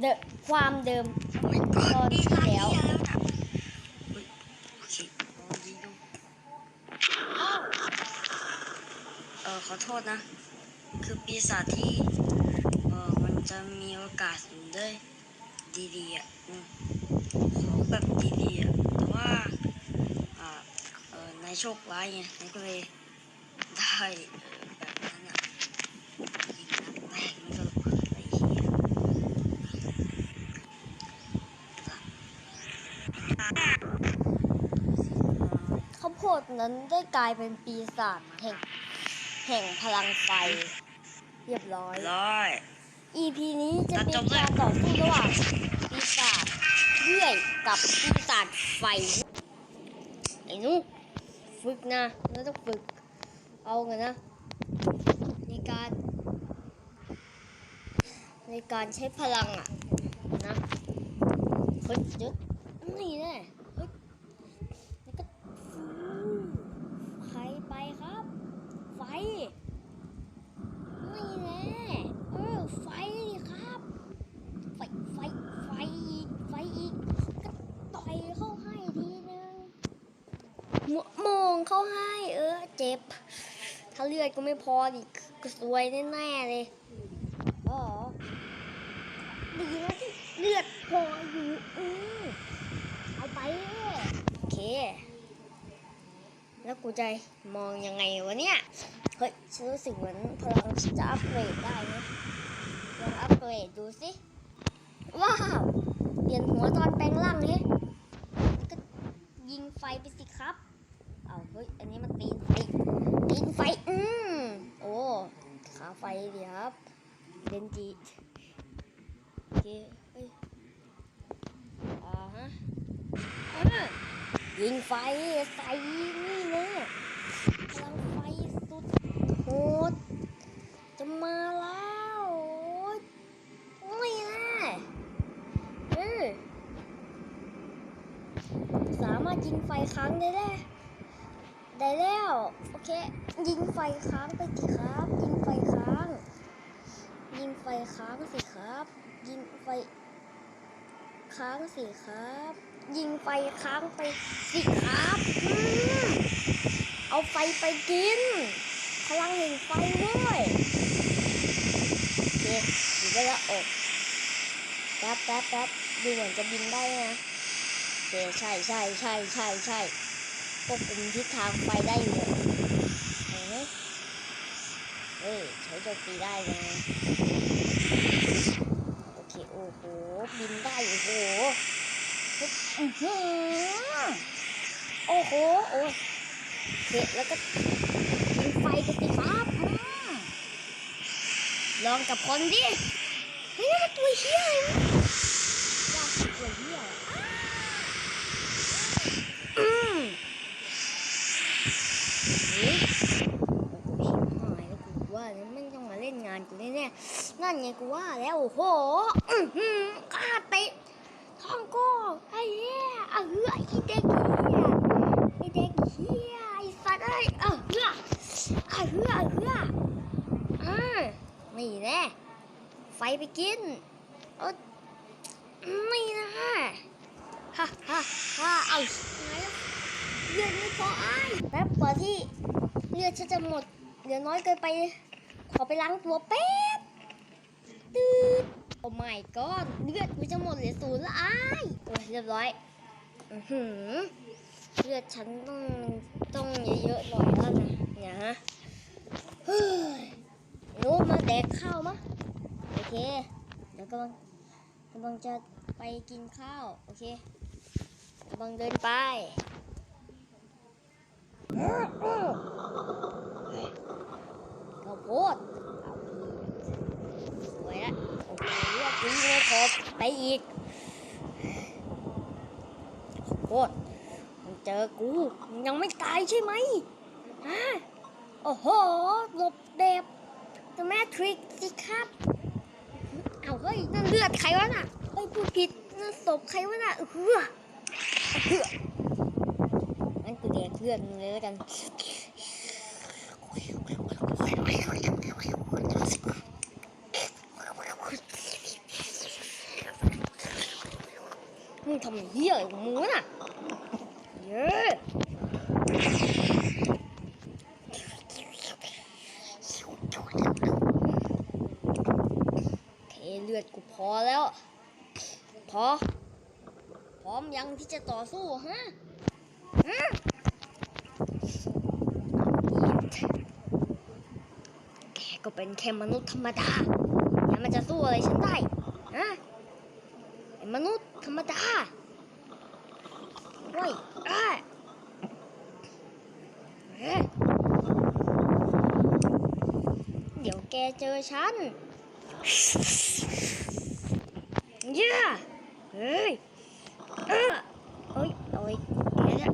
เดความเดิมตอนที่แล้วเออขอโทษนะ คือปีศาจที่เออมันจะมีโอกาสอยู่ได้ดีๆอะขอแบบดีๆอะแต่ว่าอ่าเออนโชคร้ายไงนายก็เลยได้เออแบบนั้นอะยิงนัดแรกมันก็ระเบิดไอ้เหี้ย ข้าวโพด นั้นได้กลายเป็นปีศาจแห่งแห่งพลังไฟ เรียบร้อย ร้อย EP นี้จะเป็ตัดจนบเลยการต่อสู้ระหว่างปีศาจเลื่อยกับปีศาจไฟไอ้หนุฝึกนะเราต้องฝึก เอากันนะ ในการ ในการใช้พลังอะนะเฮ้ยเดี๋ยวนี่แน่เฮ้ยแล้วก็ฟูใครไปครับ ไฟ นี่แน่เออไฟครับ ไฟ ไฟ ไฟอีก ไฟอีก ก็ต่อยเข้าให้ทีนึงมโมงเข้าให้ เออ เจ็บ ถ้าเลือดก็ไม่พอดิก็ซวยแน่ๆเลยอ๋อดีนะที่เลือดพออยู่อือเอาไปเลยโอเค แล้วกูจะมองยังไงวะเนี่ย เฮ้ยฉันรู้สึกเหมือนพลังจะอัปเกรดได้นะลองอัปเกรดดูสิว้าวเปลี่ยนหัวตอนแปลงร่างนี่ก็ยิงไฟไปสิครับเอาเฮ้ยอันนี้มันตีนไฟตีนไฟอืมโอ้ขาไฟดีครับเดนจิโอเคเฮ้ยอ่าฮะยิงไฟใส่นี่เลยพลังไฟสุดโหดจะ มาแล้วโอ้ยไม่นะเออสามารถยิงไฟค้างได้แล้วได้แล้ว โอเค ยิงไฟค้างไปสิครับ ยิงไฟค้าง ยิงไฟค้างสิครับ ยิงไฟค้างสิครับ ยิงไฟค้างไปสิครับเอาไฟไปกิน พลังแห่งไฟเว้ย เคอยู่ได้แล้วอกแป๊บแป๊บแป๊บดูเหมือนจะบินได้นะโอเคใช่ใช่ใช่ใช่ใช่ควบคุมทิศทางไฟได้อยู่เห็นไหมเฮ้ยใช้โจมตีได้นะโอเคโอ้โหบินได้โอ้โหอื้อหือโอ้โหโอ้ยเสร็จแล้วก็ยิงไฟกันสิครับอืม ลองกับคนดิเฮ้ยนั่นมันตัวเฮียเลยตัวเฮียอ้าอืมเฮ้ยโอ้โหชิบหายแล้วกูว่าแล้วไม่ต้องมาเล่นงานกูแน่ๆนั่นไงกูว่าแล้วโอ้โหอื้อหือกล้าเตะท้องก็ไอ้เหี้ยอะเหือไอ้เด็กเหี้ยไอ้เด็กเหี้ยไอ้สัตว์เอ้ยอะเออะเหืออะเหืออ่า นี่แน่ไฟไปกินเออนี่นะฮ่าฮ่าฮ่าเอาไหนเลือดไม่พอไอ้ายแป๊บกว่าที่เลือดฉันจะหมดเหลือน้อยเกินไป ขอไปล้างตัวแป๊บตืดโอ้ my god เลือดกูจะหมดเหลือศูนย์ละอ้ายโอ้ยเรียบร้อยอือหือเลือดฉันต้องต้องเยอะๆหน่อยแล้วนะเนี่ยฮะ หนูมาแดกข้าวมะโอเค เดี๋ยวกำลังกำลังจะไปกินข้าว โอเคกำลังเดินไปข้าวโพดสวยละโอเคเลือดดีเลยขอไปอีกข้าวโพดมึงเจอกู ยังไม่ตายใช่ไหมฮะโอ้โหหลบแบ บตัวแม่ทริกสิครับ เอาเฮ้ยนั่นเลือดใครวะน่ะเฮ้ยพูดผิดนั่นศพใครวะน่ะเฮือเฮืองั้นกูแดกเลือดมึงเลยแล้วกันมึงทำเหี้ยอะไรของมึงวะน่ะเยอะ เลือดกูพอแล้ว พอ พร้อมยังที่จะต่อสู้ฮะฮะแกก็เป็นแค่มนุษย์ธรรมดาแล้วมันจะสู้อะไรฉันได้ฮะมนุษย์ธรรมดาเว้ยอ้ายเอ๊ะเดี๋ยวแกเจอฉัน เย้เฮ้ยเออเฮ้ยโอ้ยแกละ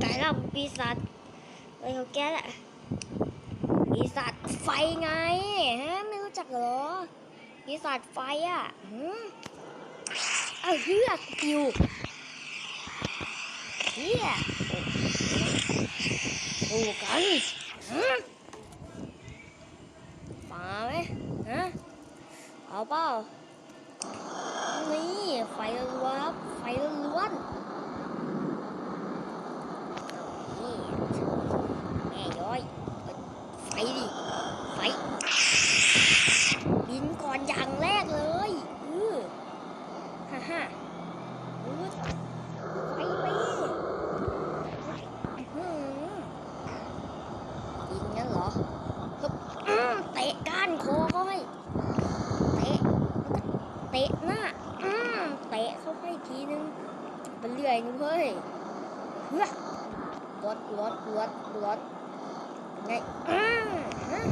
แกละปีศาจเฮ้ยเขาแกละปีศาจไฟไงฮะไม่รู้จักเหรอปีศาจไฟอะหืมเอาเฮือกอยู่เฮียโอ้กันฮะมาไหม เอาเปล่านี่ไฟล้วนครับไฟล้วนนี่แม่ย้อยไฟดิไฟบินก่อนอย่างแรกเลยอือฮ่าฮ่าอือไฟไปอื้อหือบินงั้นเหรอฮึบอื้อเตะก้านคอเขาให้เตะ เตะหน้าอืมเตะเข้าไปทีนึงเป็นเรื่อยนึงเฮ้ยเฮ้ยรถรถรถรถไงอืมฮะ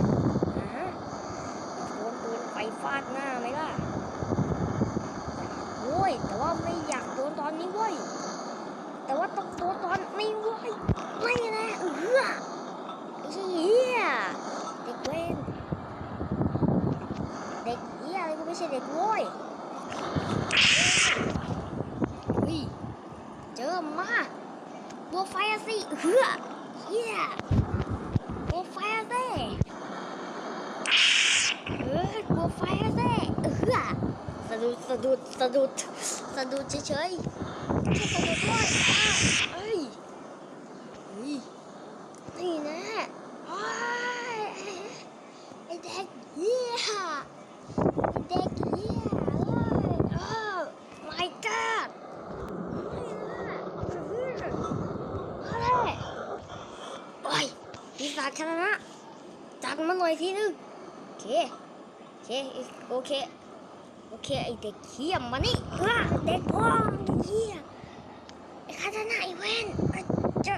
ฮะโดนปืนไฟฟาดหน้าไหมล่ะโว้ย แต่ว่าไม่อยากโดนตอนนี้เว้ย แต่ว่าต้องโดนตอนนี้เว้ย ไม่นะเออไอ้เหี้ยเด็กเว้นเด็กเหี้ยอะไรก็ไม่ใช่เด็กโว้ย เฮ้ยเจอมาบัวไฟอะสิเฮือเฮียบัวไฟอะสิเออบัวไฟอะสิเฮือสะดุด สะดุดสะดุดสะดุดเฉยๆสะดุดด้วยอ้าวเอ้ยเฮ้ยนี่นะไอ้เด็กเฮียไอ้เด็กเฮียเอ้ยเออ my god อะไรโอ้ยปีศาจชนะจัดมาหน่อยทีนึงโอเคโอเคโอเค โอเคไอเด็กเขี้ยมมานี่ว้าเด็กพ่อไอ้เขี้ยมไอ้คาตานาไอเวนอะเจอ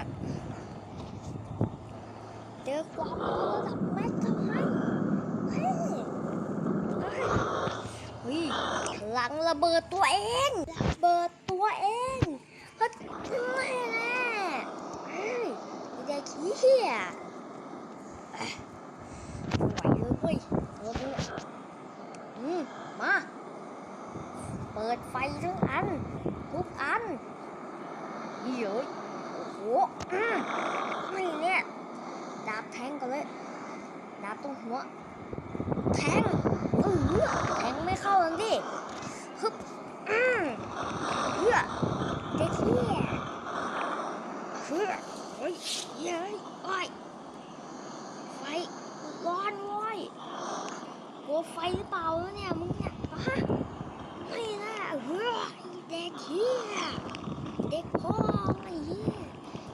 เจอความรู้ระดับแม็กทำไมเฮ้ยเฮ้ยเฮ้ยพลังระเบิดตัวเองระเบิดตัวเองเฮ้ยไม่แน่เฮ้ยไอเด็กเขี้ยมไหวเลยเว้ยเออมึงอืมมา เปิดไฟทั้งอัน ทุกอัน เดี๋ยวโอ้โหอืมไม่เนี่ยดาบแทงกันเลยดาบตรงหัว แทงเออแทงไม่เข้าเลยดิฮึบอืมเฮือเด็กเฮียเฮือเฮ้ยเย้ยโอ้ยไฟร้อนโว้ยกลัวไฟหรือเปล่าเนี่ยมึงเนี่ยฮะไม่น่าเฮ้ยเด็กเฮียเด็กพ่อไอ้เฮีย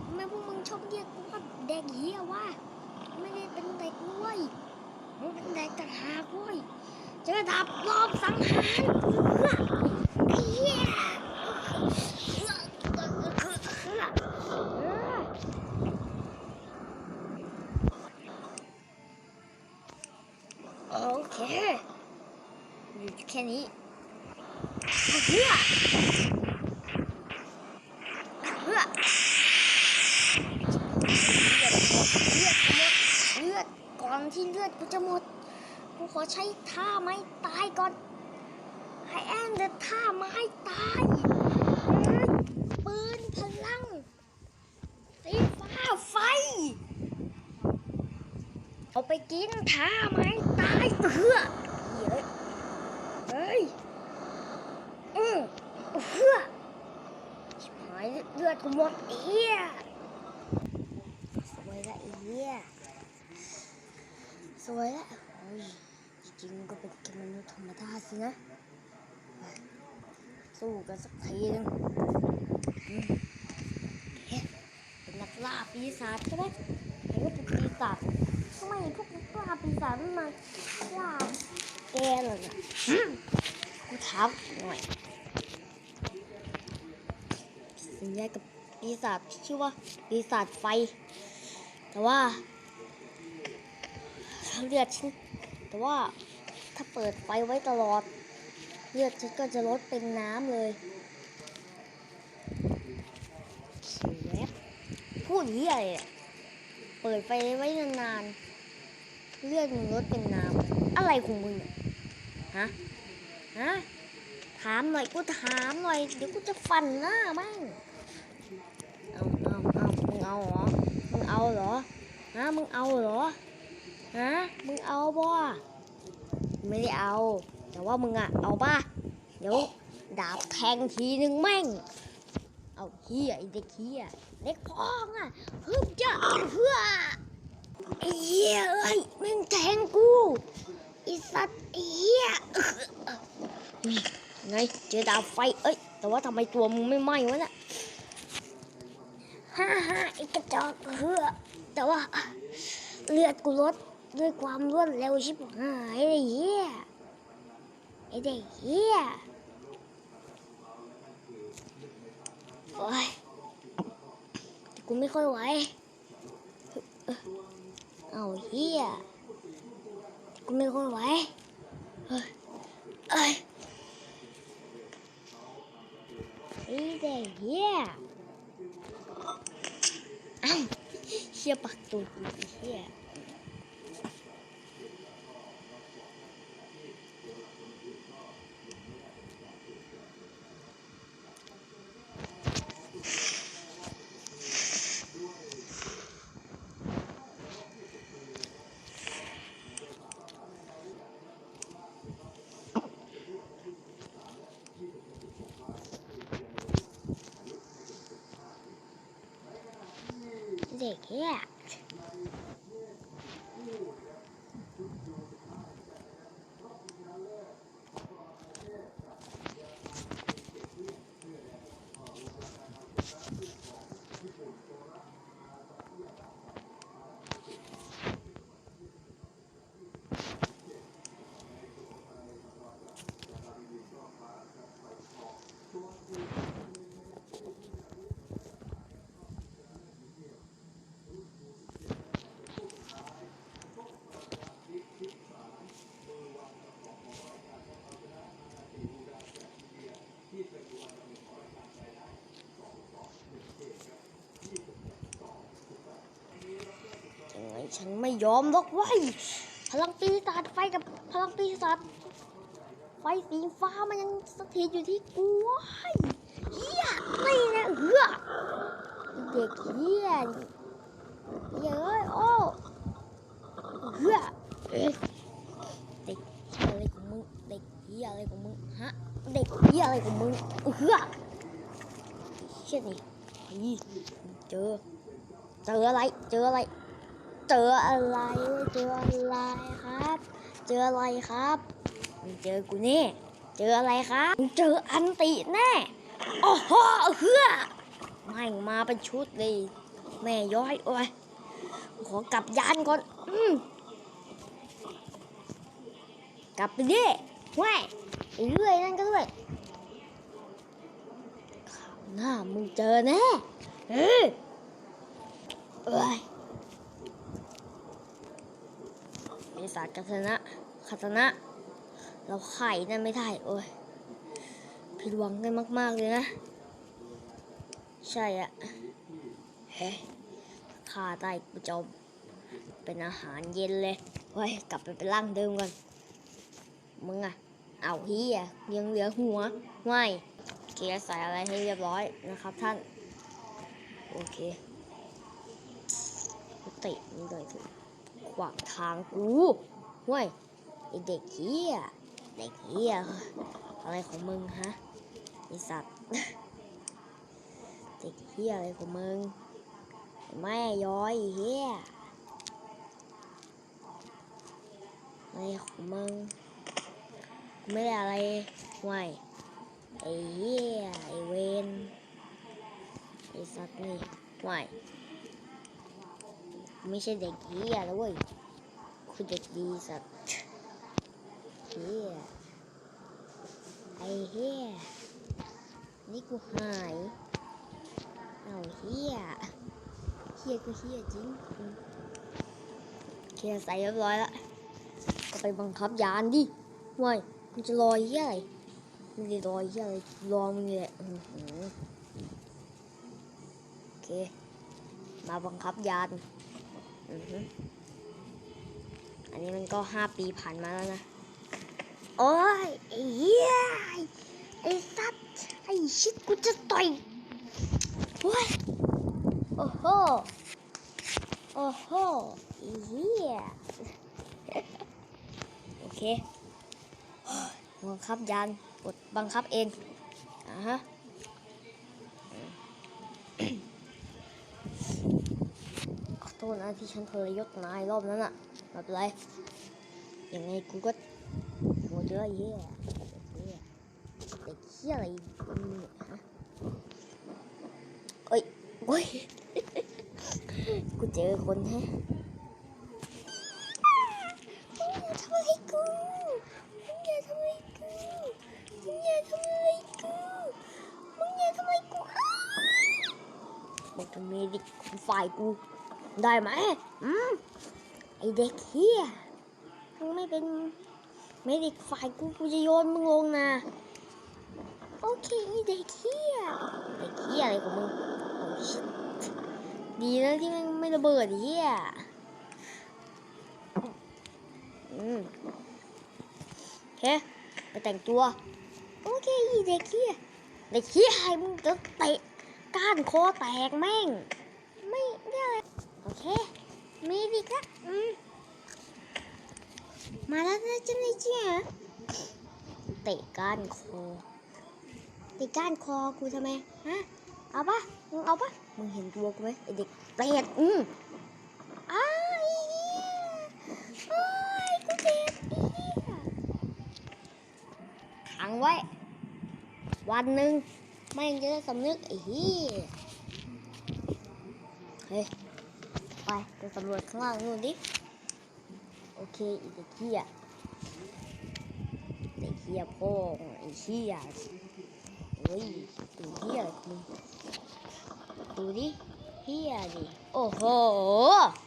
ทำไมพวกมึงชอบ เรียกกูว่าเด็กเฮียว่าไม่ได้เป็นเด็กเว้ยมันเป็นเด็กต่าหากเว้ยจะดับรอบสังหารเฮ้ยไอ้เฮียโอเคอยู่แค่นี้ เพื่อเพื่อเลือดก่อนที่เลือดกูจะหมด กูข อใช้ท่าไม้ตายก่อนไอแอนเดท่าไม้ตายปืนพลังสีฟ้าไฟ เอาไปกินท่าไม้ตายเพื่อเฮ้ยเฮ้ยอืมเพื่อเลือดกูหมดไอ้เหี้ยสวยละไอ้เหี้ยสวยละ โอ้ยจริงก็เป็นแค่มนุษย์ธรรมดาสินะ สู้กันสักทีนึงเป็นนักล่าปีศาจใช่ไหมเห็นว่าเป็นปีศาจทำไมพวกนักล่าปีศาจมันมาล่าแกเลยนะอืมกูถามหน่อยสัญญากับปีศาจที่ชื่อว่าปีศาจไฟ แต่ว่าถ้าเลือดฉันแต่ว่า ถ้าเปิดไฟไว้ตลอด เลือดฉันก็จะลดเป็นน้ำเลยแวบพูดเหี้ยอะไรเนี่ยเปิดไฟไว้นานๆ เลือดมึงลดเป็นน้ำอะไรของมึงเนี่ยฮะ ฮะ ถามหน่อยกูถามหน่อย เดี๋ยวกูจะฟันหน้ามั่งเอาเอาเอามึงเอาเหรอ มึงเอาเหรอ ฮะ มึงเอาเหรอ ฮะ มึงเอาบ่ ไม่ได้เอา แต่ว่ามึงอะเอาป่ะ เดี๋ยวดาบแทงทีนึงแม่ง เอาเฮียไอเด็กเฮียเด็กพองอะฮึบจะเพื่อไอ้เฮียเอ้ยม่งแทงกูไอสัตว์ไอ้เฮียไงเจอดาวไฟเอ้ย แต่ว่าทำไมตัวมึงไม่ไหม้วะเนี่ยฮ่าฮ่าไอ้กระจอกเหือแต่ว่าเลือดกูลด ด้วยความรวดเร็วชิบหายไอ้เหี้ยไอ้เด็กเหี้ยโอ้ยแต่กูไม่ค่อยไหวเอาเหี้ยกูไม่ค่อยไหวเฮ้ยเอ้ยไอ้เด็กเหี้ยอ้าวเชี่ยปักตูดกูไอ้เหี้ย เด็ ฉันไม่ยอมหรอกเว้ยพลังปีศาจไฟกับพลังปีศาจไฟสีฟ้ามันยังสถิตอยู่ที่กูว้ยเฮียนี่นะเหือเด็กเฮียนเยเอ้ยโอ้เหือเอ้ยเด็กอะไรของมึงเด็กเฮียอะไรของมึงฮะเด็กเฮียอะไรของมึงเหือเชี่ยนี่เจอเจออะไรเจออะไร เจออะไรเจออะไรครับ เจออะไรครับมึงเจอกูแน่เจออะไรครับมึงเจออันติแน่โอ้โหเฮือไม่งมาเป็นชุดเลยแม่ย้อยโอ้ยขอกลับยานก่อนอืมกลับไปดิแม่ไอ้เรื่อยนั่นก็ด้วยข่าวหน้ามึงเจอแน่เออ เอ้ยปีศากัตนะคาตนะ เราไข่นั่นไม่ได้โอ้ยผิดหวังกันมาก ๆ เลยนะ ใช่อะเฮ้ยข้าได้กูจะเอาเป็นอาหารเย็นเลยเฮ้ยกลับไปเป็นร่างเดิมก่อนมึงอะเอาเฮียยังเหลือหัวไม่เกียร์ใส่อะไรให้เรียบร้อยนะครับท่าน โอเคตะมึงเลยสิ ขวางทางกูเว้ยไอเด็กเฮียเด็กเฮียอะไรของมึงฮะไอสัตว์เด็กเฮียอะไรของมึงแม่ย้อยเฮียอะไรของมึงไม่ได้อะไรห่วยไอ้เฮียไอ้เวนไอ้สัตว์นี่ห่วย ไม่ใช่เด็กเฮียแล้วเว้ยคือเด็กดีสัตว์เฮียไอ้เฮียนี่กูหายเอาเฮียเฮียก็เฮียจริงอืมโอเคใส่เรียบร้อยแล้วก็ไปบังคับยานดิว้ยมันจะลอยเฮียอะไรไม่ได้ลอยเฮียอะไรรอมึงนี่แหละโอเค มาบังคับยาน อันนี้มันก็ห้าปีผ่านมาแล้วนะ โอ้ยเฮียไอ้สัตว์ไอ้ชิดกูจะต่อยโอ้ยโอ้โห โอ้โหเหี้ยโอเคบังคับยานกดบังคับเองอ่าฮะขอโท ษนะที่ฉันทรยศนายรอบนั้นอะไม่เป็นไรยังไงกูก็โหเยอะเยเด็กเหี้ยเด็กเหี้ยอะไรมึงเนี่ยฮะเอ้ยโอ้ยกูเจอคนแฮะมึงอย่าทำไรกูมึงอย่าทำไรกูมึงอย่าทำไรกูมึงอย่าทำไรกูอ้าวมึงจะมีดิฝ่ายกู ได้ไหมอืมไอเด็กเฮียมึงไม่เป็นไม่เด็กฝ่ายกูกูจะโยนมึงลงนะโอเคไอเด็กเฮียเด็กเฮียอะไรของมึงดีนะที่มันไม่ระเบิดเฮียอืมโอเคไปแต่งตัวโอเคอีเด็กเฮียเด็กเฮียให้มึงจะเตะก้านคอแตกแม่ง ไม่ได้อะไร เค มีดีครับอืมมาแล้วนะจ๊ะนี่เจ้าเตะก้านคอตีก้านคอกูทำไมฮะเอาปะมึงเอาปะมึงเห็นตัวกูไหมไอเด็กเปรตอืมอ้าวอ้เหี้ยโอ้ยกูเจ็บอีขังไว้ วันหนึ่งแม่งจะได้สำนึกไอ้เหี้ยเฮ้ย Wai, te ka mua não ali. Ok, i te kia. Te kia pō, i hia. Ui, tu hia ki. Turi, hia Oh, oh, oh!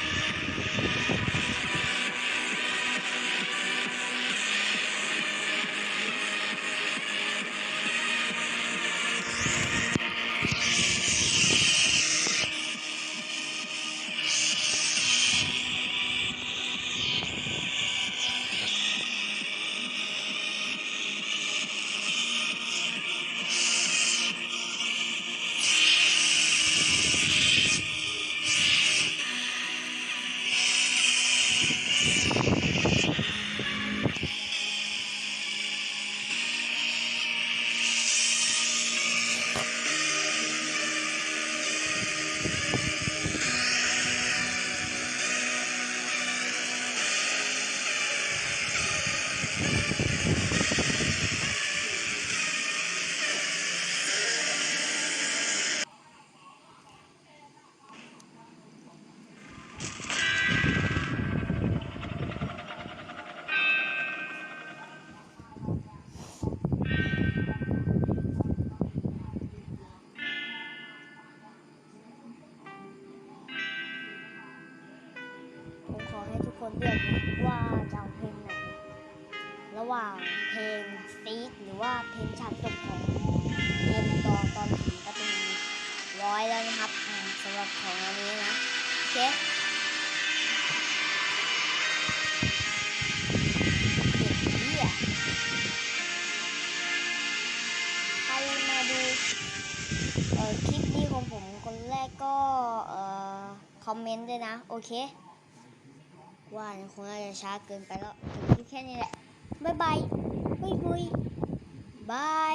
ไรขอให้ทุกคนเลือกว่าจะเอาเพลงไหนระหว่างเพลงซีดหรือว่าเพลงฉากจบของเกมตอนตอนถึงประตูร้อยแล้วนะครับสำหรับของอันนี้นะโอเคใครมาดูคลิปนี้ของผมคนแรกก็คอมเมนต์ด้วยนะ โอเค ว่าคงน่าจะช้าเกินไปแล้วจบคลิปแค่นี้แหละ บ๊ายบายบุยบุยบาย